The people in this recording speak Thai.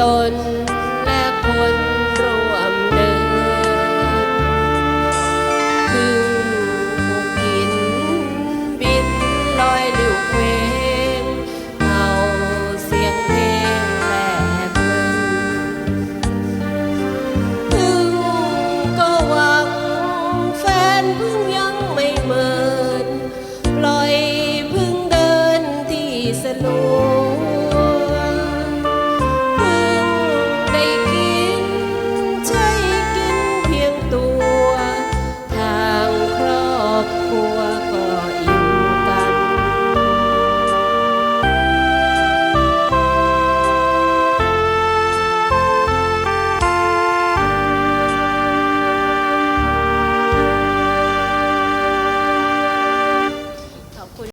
ตน